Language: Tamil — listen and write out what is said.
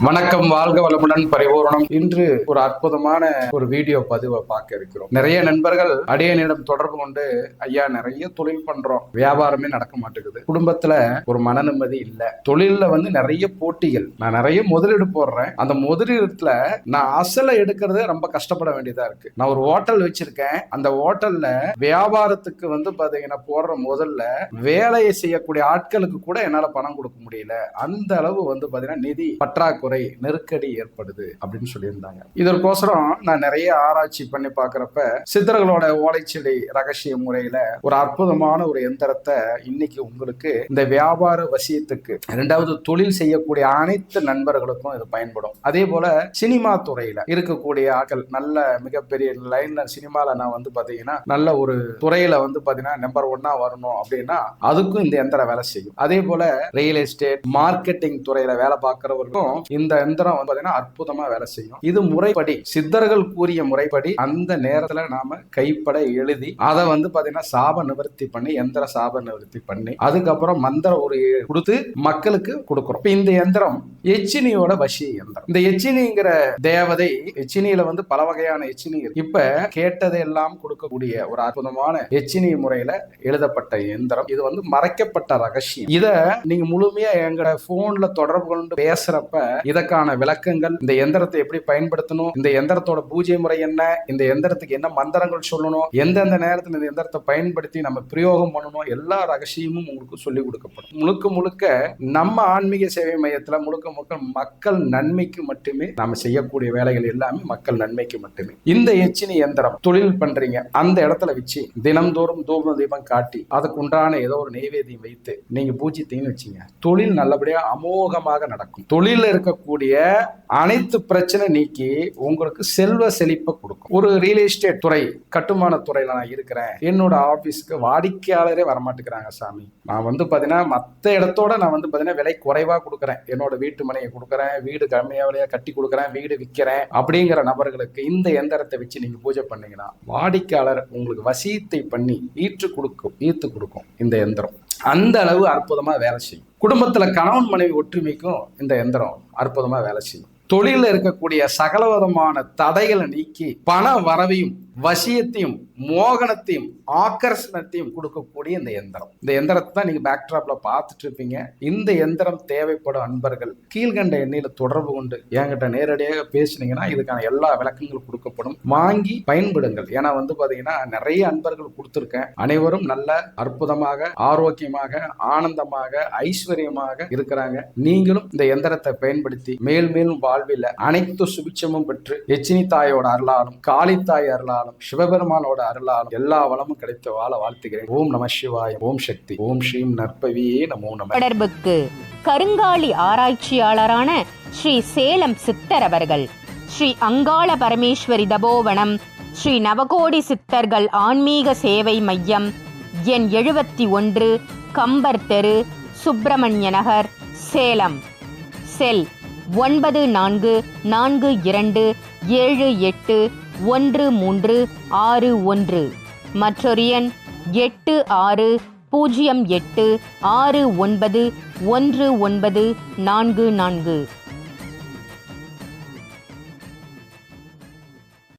வணக்கம் வாழ்க வளமுடன் பரிபூரணம். இன்று ஒரு அற்புதமான ஒரு வீடியோ பதிவை பார்க்க இருக்கிறோம். நிறைய நண்பர்கள் அடியனிடம் தொடர்பு கொண்டு ஐயா நிறைய தொழில் பண்றோம். வியாபாரமே நடக்க மாட்டேங்குது. குடும்பத்துல ஒரு மன நிம்மதி இல்ல. தொழில்ல வந்து நிறைய போட்டிகள். நான் நிறைய முதலீடு போடுறேன். அந்த முதலீடுல நான் அசலை எடுக்கிறதே ரொம்ப கஷ்டப்பட வேண்டியதா இருக்கு. நான் ஒரு ஹோட்டல் வச்சிருக்கேன். அந்த ஹோட்டல்ல வியாபாரத்துக்கு வந்து பாத்தீங்கன்னா போடுற முதல்ல வேலையை செய்யக்கூடிய ஆட்களுக்கு கூட என்னால பணம் கொடுக்க முடியல. அந்த அளவு வந்து பாத்தீங்கன்னா நிதி பற்றாக்குறை நெருக்கடி ஏற்படுது அப்படின்னு சொல்லியிருந்தாங்க. இதற்கோசரம் நான் நிறைய ஆராய்ச்சி பண்ணி பார்க்குறப்ப சித்தர்களோட ஓலைச்செடி ரகசிய முறையில ஒரு அற்புதமான ஒரு எந்திரத்தை இன்னைக்கு உங்களுக்கு இந்த வியாபார வசியத்துக்கு ரெண்டாவது தொழில் செய்யக்கூடிய அனைத்து நண்பர்களுக்கும் இது பயன்படும். அதே போல சினிமா துறையில இருக்கக்கூடிய ஆக்கள் நல்ல மிகப்பெரிய லைன்ல சினிமால நான் வந்து பாத்தீங்கன்னா நல்ல ஒரு துறையில வந்து பாத்தீங்கன்னா நம்பர் ஒன்னா வரணும் அப்படின்னா அதுக்கும் இந்த எந்திரம் வேலை செய்யும். அதே போல ரியல் எஸ்டேட் மார்க்கெட்டிங் துறையில வேலை இந்த எந்திரம் வந்து பாத்தீங்கன்னா அற்புதமா வேலை செய்யும். இது முறைப்படி சித்தர்கள் கூறிய முறைப்படி அந்த நேரத்துல நாம கைப்பட எழுதி அதை வந்து பாத்தீங்கன்னா சாப நிவர்த்தி பண்ணி எந்திர சாப நிவர்த்தி பண்ணி அதுக்கப்புறம் மந்திரம் ஒரு கொடுத்து மக்களுக்கு கொடுக்குறோம். இந்த எந்திரம் எச்சினியோட வசி எந்திரம் இந்த எச்சினிங்கிற தேவதை எச்சினியில வந்து பல வகையான எச்சினி இருக்கு. இப்ப கேட்டதெல்லாம் கொடுக்கக்கூடிய ஒரு அற்புதமான எச்சினி முறையில எழுதப்பட்ட எந்திரம் இது வந்து மறைக்கப்பட்ட ரகசியம். இத நீங்க முழுமையா எங்கட போன்ல தொடர்பு கொண்டு பேசுறப்ப இதற்கான விளக்கங்கள் இந்த எந்திரத்தை எப்படி பயன்படுத்தணும் இந்த எந்திரத்தோட பூஜை முறை என்ன இந்த எந்திரத்துக்கு என்ன மந்திரங்கள் சொல்லணும் எந்தெந்த நேரத்தில் இந்த எந்திரத்தை பயன்படுத்தி நம்ம பிரயோகம் பண்ணணும் எல்லா ரகசியமும் உங்களுக்கு சொல்லி கொடுக்கப்படும். முழுக்க முழுக்க நம்ம ஆன்மீக சேவை மையத்துல முழுக்க முழுக்க மக்கள் நன்மைக்கு மட்டுமே நாம செய்யக்கூடிய வேலைகள் எல்லாமே மக்கள் நன்மைக்கு மட்டுமே. இந்த எச்சினி எந்திரம் தொழில் பண்றீங்க அந்த இடத்துல வச்சு தினம்தோறும் தூப தீபம் காட்டி அதுக்கு உண்டான ஏதோ ஒரு நெய்வேதியம் வைத்து நீங்க பூஜித்தீங்கன்னு வச்சீங்க தொழில் நல்லபடியா அமோகமாக நடக்கும். தொழில இருக்கக்கூடிய அனைத்து பிரச்சனை நீக்கி உங்களுக்கு செல்வ செழிப்பை கொடுக்கும். ஒரு ரியல் எஸ்டேட் துறை கட்டுமான துறையில நான் இருக்கிறேன். என்னோட ஆபீஸ்க்கு வாடிக்கையாளரே வரமாட்டேங்கிறாங்க சாமி. நான் வந்து பாத்தீங்கன்னா மத்த இடத்தோட நான் வந்து பாத்தீங்கன்னா விலை குறைவா கொடுக்குறேன். என்னோட வீட்டு மனையை கொடுக்குறேன் வீடு கம்மியாவிலையா கட்டி கொடுக்குறேன் வீடு விற்கிறேன் அப்படிங்கிற நபர்களுக்கு இந்த எந்திரத்தை வச்சு நீங்க பூஜை பண்ணீங்கன்னா வாடிக்கையாளர் உங்களுக்கு வசியத்தை பண்ணி ஈற்று கொடுக்கும் ஈர்த்து கொடுக்கும் இந்த எந்திரம். அந்த அளவு அற்புதமா வேலை செய்யும். குடும்பத்துல கணவன் மனைவி ஒற்றுமைக்கும் இந்த எந்திரம் அற்புதமா வேலை செய்யும். தொழில இருக்கக்கூடிய சகலவிதமான தடைகளை நீக்கி பண வரவையும் வசியத்தையும் மோகனத்தையும் ஆக்கர்ஷணத்தையும் கொடுக்கக்கூடிய இந்த எந்திரம். இந்த எந்திரத்தை தான் நீங்க பேக்ட்ராப்ல பார்த்துட்டு இருப்பீங்க. இந்த எந்திரம் தேவைப்படும் அன்பர்கள் கீழ்கண்ட எண்ணில தொடர்பு கொண்டு என்கிட்ட நேரடியாக பேசுனீங்கன்னா இதுக்கான எல்லா விளக்கங்களும் கொடுக்கப்படும். வாங்கி பயன்படுங்கள். ஏன்னா வந்து பாத்தீங்கன்னா நிறைய அன்பர்கள் கொடுத்துருக்கேன். அனைவரும் நல்ல அற்புதமாக ஆரோக்கியமாக ஆனந்தமாக ஐஸ்வர்யமாக இருக்கிறாங்க. நீங்களும் இந்த எந்திரத்தை பயன்படுத்தி மேல் மேலும் வாழ்வில் அனைத்து சுபிட்சமும் பெற்று எச்சினி தாயோட அருளாலும் காளி தாய் அருளாலும் சிவபெருமானோட அருளாலும் எல்லா வளமும் கிடைத்து வாழ வாழ்த்துகிறேன். ஓம் நம சிவாய ஓம் சக்தி ஓம் ஸ்ரீம் நற்பவியே நமோ நம. தொடர்புக்கு கருங்காலி ஆராய்ச்சியாளரான ஸ்ரீ சேலம் சித்தர் அவர்கள் ஸ்ரீ அங்காள பரமேஸ்வரி தபோவனம் ஸ்ரீ நவகோடி சித்தர்கள் ஆன்மீக சேவை மையம் எண் எழுபத்தி ஒன்று கம்பர் தெரு சுப்பிரமணிய நகர் சேலம். செல் ஒன்பது நான்கு நான்கு இரண்டு ஏழு எட்டு ஒன்று மூன்று ஆறு ஒன்று. மற்றொரு எண் எட்டு ஆறு பூஜ்ஜியம் எட்டு ஆறு ஒன்பது ஒன்று ஒன்பது நான்கு நான்கு.